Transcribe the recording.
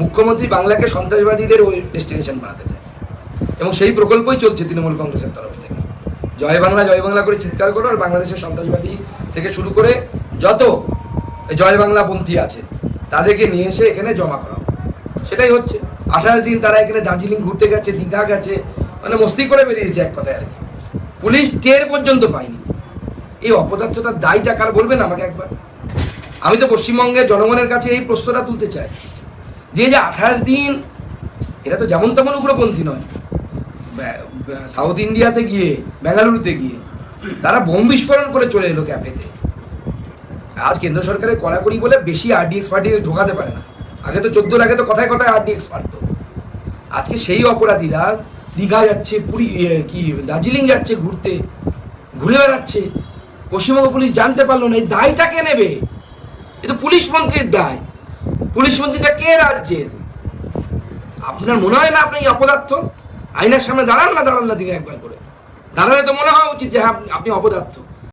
মুখ্যমন্ত্রী বাংলাকে সন্ত্রাসবাদীদের ওই ডেস্টিনেশন বানাতে চায়। এবং সেই প্রকল্পই চলছে তৃণমূল কংগ্রেসের তরফ থেকে। জয় বাংলা জয় বাংলা করে চিৎকার করো আর বাংলাদেশের সন্ত্রাসবাদী থেকে শুরু করে যত জয় বাংলা পন্থী আছে, তাদেরকে নিয়ে এসে এখানে জমা করা। সেটাই হচ্ছে। আঠাশ দিন তারা এখানে দার্জিলিং ঘুরতে গেছে, দীঘা গেছে মানে মস্তি করে বেরিয়েছে এক কথায় আর কি। পুলিশ টের পর্যন্ত পায়নি। এই অপদার্থতার দায়টা কার বলবেন আমাকে একবার? আমি তো পশ্চিমবঙ্গের জনগণের কাছে এই প্রশ্নটা তুলতে চাই। যে যে আঠাশ দিন, এরা তো যেমন তেমন উগ্রপন্থী নয়। সাউথ ইন্ডিয়াতে গিয়ে, বেঙ্গালুরুতে গিয়ে, তারা বোম বিস্ফোরণ করে চলে এলো ক্যাফেতে। আজ কেন্দ্র সরকারের কড়াকড়ি বলে বেশি আরডিএক্স পার্টি ঢোকাতে পারে না। আগে তো চোদ্দোর আগে তো কথায় কথায় আরডিএক্স পারতো। আজকে সেই অপরাধীরা দীঘা যাচ্ছে, পুরী কি, দার্জিলিং যাচ্ছে ঘুরতে, ঘুরে বেড়াচ্ছে। পশ্চিমবঙ্গ পুলিশ জানতে পারল না, এই দায়টা কে নেবে? এ তো পুলিশ মন্ত্রীর দায়। পুলিশ মন্ত্রীটা কে রাজ্যের? আপনার মনে হয় না আপনি অপদার্থ? আইনের সামনে দাঁড়ান না দাঁড়ান না দিকে একবার করে। দাঁড়ালে তো মনে হওয়া উচিত যে হ্যাঁ আপনি অপদার্থ।